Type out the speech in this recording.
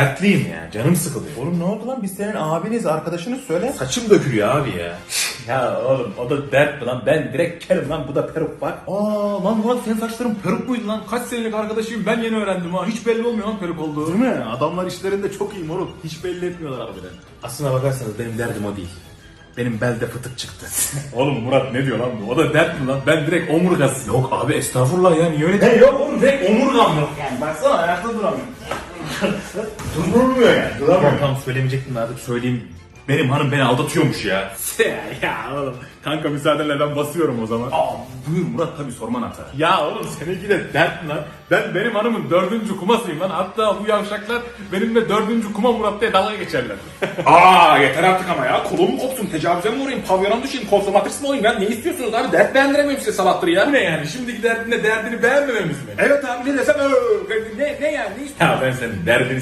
Dertliyim ya canım sıkılıyor. Oğlum ne oldu lan? Biz senin abiniz, arkadaşınız söyle. Saçım dökülüyor abi ya. Ya oğlum o da dert mi lan? Ben direkt kerim lan. Bu da peruk var. Aa lan Murat senin saçların peruk muydu lan? Kaç senelik arkadaşıyım ben yeni öğrendim ha. Hiç belli olmuyor lan peruk olduğu. Değil mi? Adamlar işlerinde çok iyi moruk. Hiç belli etmiyorlar harbiden. Aslına bakarsanız benim derdim o değil. Benim belde fıtık çıktı. Oğlum Murat ne diyor lan bu? O da dert mi lan? Ben direkt omurgası. Yok abi estağfurullah ya niye öyle He yok oğlum direkt omurgam yok yani. Baksana ayakta duramıyorum. Durulmuyor yani. Tamam tamam söylemeyecektim artık söyleyeyim. Benim hanım beni aldatıyormuş ya. ya oğlum kanka müsaadenle ben basıyorum o zaman. Aa buyur Murat tabii sorman hata. Ya oğlum seninki de dert lan? Ben benim hanımın dördüncü kumasıyım lan. Hatta bu yavşaklar benimle dördüncü kuma Murat diye dalga geçerler. Aa yeter artık ama ya. Kolum kopsun? Tecavüze mi uğrayayım? Pavyona düşeyim? Konsomatris mi olayım? Ya ne istiyorsunuz abi? Dert beğendiremiyorum size sabahtır ya. bu ne yani? Şimdiki derdinde derdini beğenmememiz mi? Evet abi ne desem öö. Ne, ne yani? Ne istiyorsun? Ya ben senin derdini.